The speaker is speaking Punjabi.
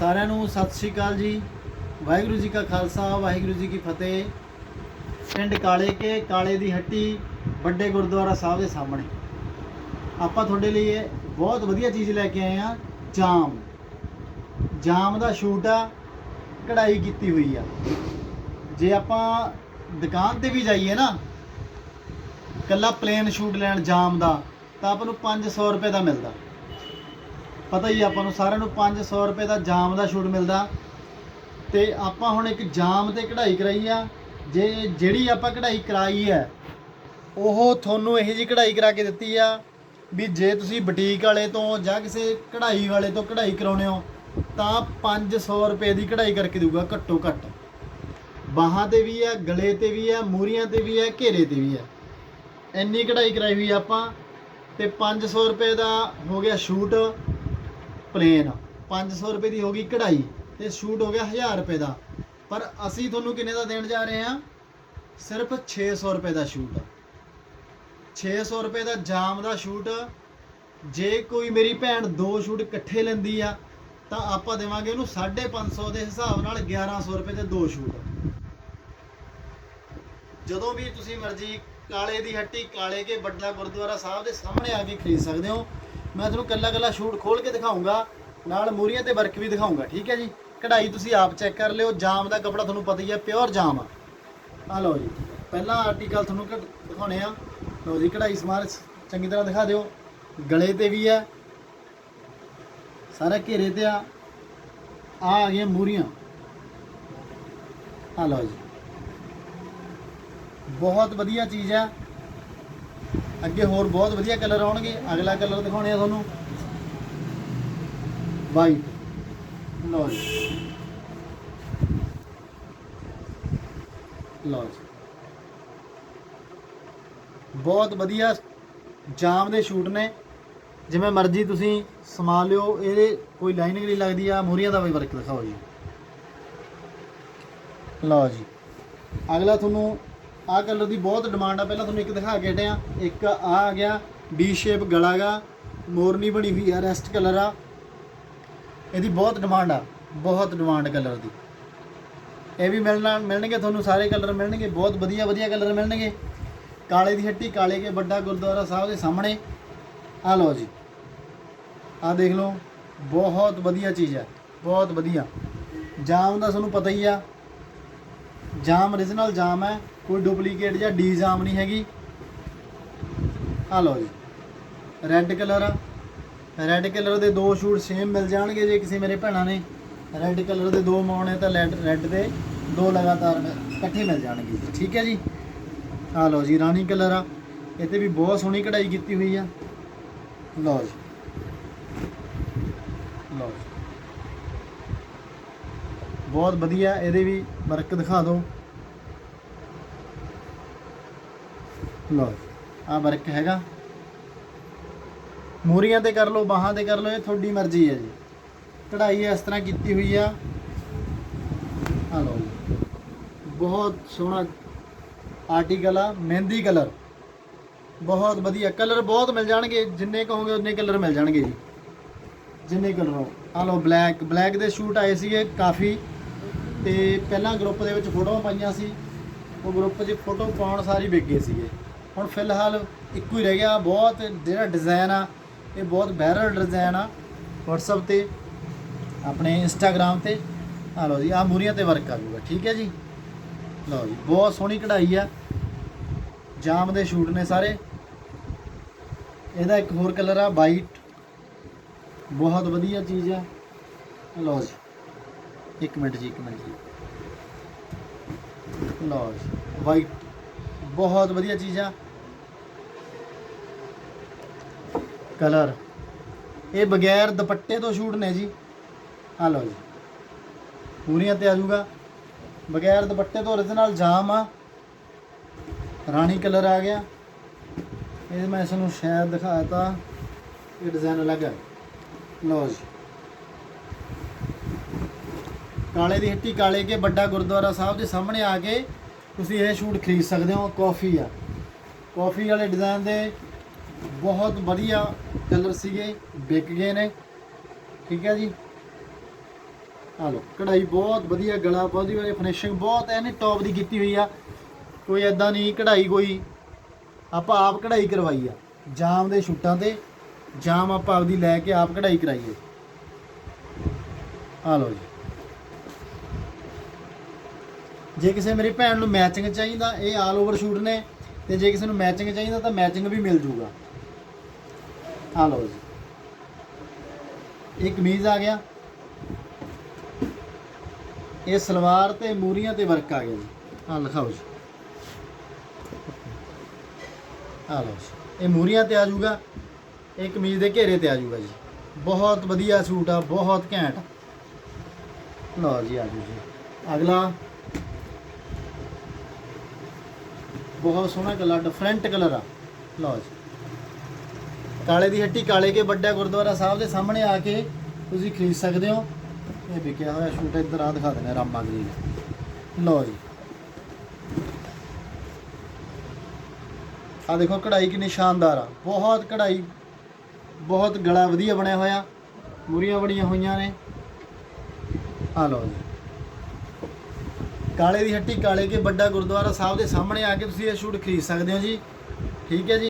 ਸਾਰਿਆਂ ਨੂੰ ਸਤਿ ਸ਼੍ਰੀ ਅਕਾਲ ਜੀ। ਵਾਹਿਗੁਰੂ ਜੀ ਕਾ ਖਾਲਸਾ, ਵਾਹਿਗੁਰੂ ਜੀ ਕੀ ਫਤਿਹ। ਪਿੰਡ ਕਾਲੇ ਕੇ, ਕਾਲੇ ਦੀ ਹੱਟੀ, ਵੱਡੇ ਗੁਰਦੁਆਰਾ ਸਾਹਿਬ ਦੇ ਸਾਹਮਣੇ। ਆਪਾਂ ਤੁਹਾਡੇ ਲਈ ਬਹੁਤ ਵਧੀਆ ਚੀਜ਼ ਲੈ ਕੇ ਆਏ ਆ ਜਾਮ। ਜਾਮ ਦਾ ਸ਼ੂਟ ਆ, ਕਢਾਈ ਕੀਤੀ ਹੋਈ ਆ। ਜੇ ਆਪਾਂ ਦੁਕਾਨ ਤੇ ਵੀ ਜਾਈਏ ਨਾ ਕੱਲਾ ਪਲੇਨ ਸ਼ੂਟ ਲੈਣ ਜਾਮ ਦਾ, ਤਾਂ ਆਪਾਂ ਨੂੰ 500 ਰੁਪਏ ਦਾ ਮਿਲਦਾ। ਪਤਾ ਹੀ ਆਪਾਂ ਨੂੰ ਸਾਰਿਆਂ ਨੂੰ 500 ਰੁਪਏ ਦਾ ਜਾਮ ਦਾ ਛੂਟ ਮਿਲਦਾ। ਤੇ ਆਪਾਂ ਹੁਣ ਇੱਕ ਜਾਮ ਤੇ ਕਢਾਈ ਕਰਾਈ ਆ। ਜੇ ਜਿਹੜੀ ਆਪਾਂ ਕਢਾਈ ਕਰਾਈ ਹੈ, ਉਹ ਤੁਹਾਨੂੰ ਇਹੋ ਜੀ ਕਢਾਈ ਕਰਾ ਕੇ ਦਿੱਤੀ ਆ ਵੀ ਜੇ ਤੁਸੀਂ ਬੁਟੀਕ ਵਾਲੇ ਤੋਂ ਜਾਂ ਕਿਸੇ ਕਢਾਈ ਵਾਲੇ ਤੋਂ ਕਢਾਈ ਕਰਾਉਣੇ ਹੋ, ਤਾਂ 500 ਰੁਪਏ ਦੀ ਕਢਾਈ ਕਰਕੇ ਦਊਗਾ, ਘੱਟੋ ਘੱਟ। ਬਾਹਾਂ ਤੇ ਵੀ ਆ ਗਲੇ ਤੇ ਵੀ ਆ ਮੂਰੀਆਂ ਤੇ ਵੀ ਆ ਘੇਰੇ ਤੇ ਵੀ ਆ ਇੰਨੀ ਕਢਾਈ ਕਰਾਈ ਹੋਈ ਆ ਆਪਾਂ, ਤੇ 500 ਰੁਪਏ ਦਾ ਹੋ ਗਿਆ ਸ਼ੂਟ ਪਲੇਨ। 500 ਰੁਪਏ ਦੀ ਹੋ ਗਈ ਕਢਾਈ ਤੇ ਸ਼ੂਟ ਹੋ ਗਿਆ 1000 ਰੁਪਏ ਦਾ। ਪਰ ਅਸੀਂ ਤੁਹਾਨੂੰ ਕਿੰਨੇ ਦਾ ਦੇਣ ਜਾ ਰਹੇ ਹਾਂ? ਸਿਰਫ 600 ਰੁਪਏ ਦਾ ਸ਼ੂਟ। 600 ਰੁਪਏ ਦਾ ਜਾਮ ਦਾ ਸ਼ੂਟ। ਜੇ ਕੋਈ ਮੇਰੀ ਭੈਣ ਦੋ ਸ਼ੂਟ ਇਕੱਠੇ ਲੈਂਦੀ ਆ, ਤਾਂ ਆਪਾਂ ਦੇਵਾਂਗੇ ਉਹਨੂੰ 550 ਦੇ ਹਿਸਾਬ ਨਾਲ 1100 ਰੁਪਏ ਦੇ ਦੋ ਸ਼ੂਟ। ਜਦੋਂ ਵੀ ਤੁਸੀਂ ਮਰਜ਼ੀ ਕਾਲੇ ਦੀ ਹੱਟੀ ਕਾਲੇ ਕੇ ਵੱਡਾ ਗੁਰਦੁਆਰਾ ਸਾਹਿਬ ਦੇ ਸਾਹਮਣੇ ਆ ਕੇ ਖਰੀਦ ਸਕਦੇ ਹੋ। ਮੈਂ ਤੁਹਾਨੂੰ ਕੱਲਾ ਕੱਲਾ ਸ਼ੂਟ ਖੋਲ ਕੇ ਦਿਖਾਉਂਗਾ, ਨਾਲ ਮੂਰੀਆਂ ਤੇ ਵਰਕ ਵੀ ਦਿਖਾਉਂਗਾ, ਠੀਕ ਹੈ ਜੀ? ਕਢਾਈ ਤੁਸੀਂ ਆਪ ਚੈੱਕ ਕਰ ਲਿਓ, ਜਾਮ ਦਾ ਕਪੜਾ ਤੁਹਾਨੂੰ ਪਤਾ ਹੀ ਹੈ ਪਿਓਰ ਜਾਮ ਆ। ਆ ਲਓ ਜੀ, ਪਹਿਲਾ ਆਰਟੀਕਲ ਤੁਹਾਨੂੰ ਘ- ਦਿਖਾਉਣੇ ਆ। ਲਓ ਜੀ, ਕਢਾਈ ਸਮਾਰ ਚੰਗੀ ਤਰ੍ਹਾਂ ਦਿਖਾ ਦਿਓ। ਗਲੇ ਤੇ ਵੀ ਹੈ। ਸਾਰਾ ਘੇਰੇ ਤੇ ਆ। ਆ ਆ ਗਈਆਂ ਮੂਰੀਆਂ ਆ ਲਓ ਜੀ। ਬਹੁਤ ਵਧੀਆ ਚੀਜ਼ ਹੈ। ਅੱਗੇ ਹੋਰ ਬਹੁਤ ਵਧੀਆ ਕਲਰ ਆਉਣਗੇ। ਅਗਲਾ ਕਲਰ ਦਿਖਾਉਣੇ ਆ ਤੁਹਾਨੂੰ। ਵਾਈਟ ਲਓ ਜੀ। ਲਓ ਜੀ। ਬਹੁਤ ਵਧੀਆ ਜਾਮ ਦੇ ਸ਼ੂਟ ਨੇ। ਜਿਵੇਂ ਮਰਜ਼ੀ ਤੁਸੀਂ ਸਮਾ ਲਿਓ, ਇਹਦੇ ਕੋਈ ਲਾਈਨਿੰਗ ਨਹੀਂ ਲੱਗਦੀ ਆ ਮੂਰੀਆਂ ਦਾ ਵੀ ਵਰਕ ਦਿਖਾਓ ਜੀ। ਲਓ ਜੀ। ਅਗਲਾ ਤੁਹਾਨੂੰ ਆਹ ਕਲਰ ਦੀ ਬਹੁਤ ਡਿਮਾਂਡ ਆ, ਪਹਿਲਾਂ ਤੁਹਾਨੂੰ ਇੱਕ ਦਿਖਾ ਕੇ ਹਟਿਆ ਇੱਕ ਆ ਆ ਗਿਆ ਬੀ ਸ਼ੇਪ ਗਲਾ ਗਾ ਮੋਰਨੀ ਬਣੀ ਹੋਈ ਆ ਰੈਸਟ ਕਲਰ ਆ। ਇਹਦੀ ਬਹੁਤ ਡਿਮਾਂਡ ਆ, ਬਹੁਤ ਡਿਮਾਂਡ ਕਲਰ ਦੀ। ਇਹ ਵੀ ਮਿਲਣਾ, ਮਿਲਣਗੇ ਤੁਹਾਨੂੰ ਸਾਰੇ ਕਲਰ ਮਿਲਣਗੇ, ਬਹੁਤ ਵਧੀਆ ਵਧੀਆ ਕਲਰ ਮਿਲਣਗੇ। ਕਾਲੇ ਦੀ ਹੱਟੀ, ਕਾਲੇ ਕੇ ਵੱਡਾ ਗੁਰਦੁਆਰਾ ਸਾਹਿਬ ਦੇ ਸਾਹਮਣੇ। ਆ ਲਓ ਜੀ। ਆ ਦੇਖ ਲਓ, ਬਹੁਤ ਵਧੀਆ ਚੀਜ਼ ਹੈ ਬਹੁਤ ਵਧੀਆ। ਜਾਮ ਦਾ ਤੁਹਾਨੂੰ ਪਤਾ ਹੀ ਆ। ਜਾਮ origignal ਜਾਮ ਹੈ ਕੋਈ ਡੁਪਲੀਕੇਟ ਜਾਂ ਡੀ ਜਾਮ ਨਹੀਂ ਹੈਗੀ। ਆ ਲਓ ਜੀ। ਰੈੱਡ ਕਲਰ ਆ। ਰੈੱਡ ਕਲਰ ਦੇ ਦੋ ਸ਼ੂਟ ਸੇਮ ਮਿਲ ਜਾਣਗੇ ਜੇ ਕਿਸੇ ਮੇਰੇ ਭੈਣਾਂ ਨੇ। ਰੈੱਡ ਕਲਰ ਦੇ ਦੋ ਮਾਉਣੇ ਤਾਂ ਰੈੱਡ ਦੇ ਦੋ ਲਗਾਤਾਰ ਇਕੱਠੇ ਮਿਲ ਜਾਣਗੇ ਠੀਕ ਹੈ ਜੀ? ਆ ਲਓ ਜੀ, ਰਾਣੀ ਕਲਰ ਆ। ਇਹ ਤੇ ਵੀ ਬਹੁਤ ਸੋਹਣੀ ਕਢਾਈ ਕੀਤੀ ਹੋਈ ਆ। ਲਓ ਜੀ। ਲਓ ਜੀ। ਬਹੁਤ ਵਧੀਆ, ਇਹਦੇ ਵੀ ਵਰਕ ਦਿਖਾ ਦਿਓ। ਲਓ ਆ ਵਰਕ ਹੈਗਾ। ਮੂਰੀਆਂ ਤੇ ਕਰ ਲਓ, ਬਾਹਾਂ ਤੇ ਕਰ ਲਓ, ਇਹ ਤੁਹਾਡੀ ਮਰਜ਼ੀ ਹੈ ਜੀ। ਕਢਾਈ ਇਸ ਤਰ੍ਹਾਂ ਕੀਤੀ ਹੋਈ ਆ। ਆ ਲਓ ਬਹੁਤ ਸੋਹਣਾ ਆਰਟੀਕਲ ਆ, ਮਹਿੰਦੀ ਕਲਰ। ਬਹੁਤ ਵਧੀਆ, ਕਲਰ ਬਹੁਤ ਮਿਲ ਜਾਣਗੇ, ਜਿੰਨੇ ਕਹੋਗੇ ਉਨੇ ਕਲਰ ਮਿਲ ਜਾਣਗੇ ਜੀ। ਜਿੰਨੇ ਕਲਰ ਆ ਲਓ, ਬਲੈਕ ਬਲੈਕ ਦੇ ਸ਼ੂਟ ਆਏ ਸੀਗੇ ਕਾਫੀ। ਤੇ ਪਹਿਲਾਂ ਗਰੁੱਪ ਦੇ ਵਿੱਚ ਫੋਟੋਆਂ ਪਾਈਆਂ ਸੀ। ਉਹ ਗਰੁੱਪ 'ਚ ਫੋਟੋ ਪਾਉਣ ਸਾਰੀ ਵਿਕ ਗਏ ਸੀਗੇ। ਹੁਣ ਫਿਲਹਾਲ ਇੱਕੋ ਹੀ ਰਹਿ ਗਿਆ, ਬਹੁਤ ਜਿਹੜਾ ਡਿਜ਼ਾਈਨ ਆ, ਇਹ ਬਹੁਤ ਵਾਇਰਲ ਡਿਜ਼ਾਈਨ ਆ WhatsApp ਤੇ, ਆਪਣੇ Instagram ਤੇ। ਆ ਲਓ ਜੀ ਆ ਮੂਰੀਆਂ ਤੇ ਵਰਕ ਆ ਜਾਊਗਾ ਠੀਕ ਹੈ ਜੀ? ਲਓ ਜੀ, ਬਹੁਤ ਸੋਹਣੀ ਕਢਾਈ ਆ। ਜਾਮ ਦੇ ਸ਼ੂਟ ਨੇ ਸਾਰੇ। ਇਹਦਾ ਇੱਕ ਹੋਰ ਕਲਰ ਆ ਵਾਈਟ ਬਹੁਤ ਵਧੀਆ ਚੀਜ਼ ਆ। ਲਓ ਜੀ, ਇੱਕ ਮਿੰਟ ਜੀ, ਇੱਕ ਮਿੰਟ ਜੀ। ਲਓ ਜੀ ਵਾਈਟ ਬਹੁਤ ਵਧੀਆ ਚੀਜ਼। ਆ ਕਲਰ। ਇਹ ਬਗੈਰ ਦੁਪੱਟੇ ਤੋਂ ਸ਼ੂਟ ਨੇ ਜੀ। ਆ ਲਓ ਜੀ। ਪੂਰੀਆਂ ਤੇ ਆ ਜਾਊਗਾ। ਬਗੈਰ ਦੁਪੱਟੇ ਤੋਂ origignal ਜਾਮ ਆ। ਰਾਣੀ ਕਲਰ ਆ ਗਿਆ। ਇਹ ਮੈਂ ਇਸ ਨੂੰ ਸ਼ਾਇਦ ਦਿਖਾਇਆ ਤਾਂ ਇਹ ਡਿਜ਼ਾਈਨ ਅਲੱਗ ਹੈ ਲਓ ਜੀ। ਕਾਲੇ ਦੀ ਹੱਟੀ ਕਾਲੇ ਕੇ ਵੱਡਾ ਗੁਰਦੁਆਰਾ ਸਾਹਿਬ ਦੇ ਸਾਹਮਣੇ ਆ ਕੇ ਤੁਸੀਂ ਇਹ ਸ਼ੂਟ ਖਰੀਦ ਸਕਦੇ ਹੋ, ਕਾਫੀ ਆ। ਕਾਫੀ ਵਾਲੇ ਡਿਜ਼ਾਈਨ ਦੇ ਬਹੁਤ ਵਧੀਆ ਕਲਰ ਸੀਗੇ, ਵਿਕ ਗਏ ਨੇ। ਠੀਕ ਹੈ ਜੀ? ਆ ਲਓ, ਕਢਾਈ ਬਹੁਤ ਵਧੀਆ, ਗਲਾ ਬਹੁਤ ਵਧੀਆ ਫਿਨਿਸ਼ਿੰਗ ਬਹੁਤ ਐ ਨੇ ਟੌਪ ਦੀ ਕੀਤੀ ਹੋਈ ਆ। ਕੋਈ ਐਦਾਂ ਨਹੀਂ, ਕਢਾਈ ਕੋਈ, ਆਪਾਂ ਆਪ ਕਢਾਈ ਕਰਵਾਈ ਆ। ਜਾਮ ਦੇ ਛੁੱਟਾਂ ਤੇ, ਜਾਮ ਆਪਾਂ ਆਪਦੀ ਲੈ ਕੇ ਆਪ ਕਢਾਈ ਕਰਾਈਏ। ਆ ਲਓ ਜੀ। ਜੇ ਕਿਸੇ ਮੇਰੀ ਭੈਣ ਨੂੰ ਮੈਚਿੰਗ ਚਾਹੀਦਾ, ਇਹ ਆਲ ਓਵਰ ਸ਼ੂਟ ਨੇ, ਤੇ ਜੇ ਕਿਸੇ ਨੂੰ ਮੈਚਿੰਗ ਚਾਹੀਦਾ ਤਾਂ ਮੈਚਿੰਗ ਵੀ ਮਿਲ ਜੂਗਾ। ਆ ਲਓ ਜੀ। ਇਹ ਕਮੀਜ਼ ਆ ਗਿਆ। ਇਹ ਸਲਵਾਰ ਤੇ ਮੂਰੀਆਂ ਤੇ ਵਰਕ ਆ ਗਿਆ ਜੀ। ਆ ਲਿਖਾਓ ਜੀ। ਆ ਲਓ ਜੀ। ਇਹ ਮੂਰੀਆਂ ਤੇ ਆ ਜਾਊਗਾ ਇਹ ਕਮੀਜ਼ ਦੇ ਘੇਰੇ ਤੇ ਆ ਜਾਊਗਾ ਜੀ। ਬਹੁਤ ਵਧੀਆ ਸੂਟ ਆ, ਬਹੁਤ ਘੈਂਟ। ਲਓ ਜੀ, ਆ ਜਾਓ ਜੀ। ਅਗਲਾ। ਬਹੁਤ ਸੋਹਣਾ ਕਲਰ ਡਿਫਰੈਂਟ ਕਲਰ ਆ। ਲਓ ਜੀ। ਕਾਲੇ ਦੀ ਹੱਟੀ ਕਾਲੇ ਕੇ ਵੱਡਾ ਗੁਰਦੁਆਰਾ ਸਾਹਿਬ ਦੇ ਸਾਹਮਣੇ ਆ ਕੇ ਤੁਸੀਂ ਖਰੀਦ ਸਕਦੇ ਹੋ। ਇਹ ਵਿਕਿਆ ਹੋਇਆ ਛੋਟਾ ਇੱਧਰ ਆ ਦਿਖਾ ਦਿੰਦੇ ਰਾਮਾ ਗਰੀ ਲਓ ਜੀ। ਆ ਦੇਖੋ, ਕਢਾਈ ਕਿੰਨੀ ਸ਼ਾਨਦਾਰ ਆ। ਬਹੁਤ ਕਢਾਈ, ਬਹੁਤ ਗਲਾ ਵਧੀਆ ਬਣਿਆ ਹੋਇਆ। ਮੂਰੀਆਂ ਬੜੀਆਂ ਹੋਈਆਂ ਨੇ। ਆ ਲਓ ਜੀ। ਕਾਲੇ ਦੀ ਹੱਟੀ ਕਾਲੇ ਕੇ ਵੱਡਾ ਗੁਰਦੁਆਰਾ ਸਾਹਿਬ ਦੇ ਸਾਹਮਣੇ ਆ ਕੇ ਤੁਸੀਂ ਇਹ ਸ਼ੂਟ ਖਰੀਦ ਸਕਦੇ ਹੋ ਜੀ। ਠੀਕ ਹੈ ਜੀ।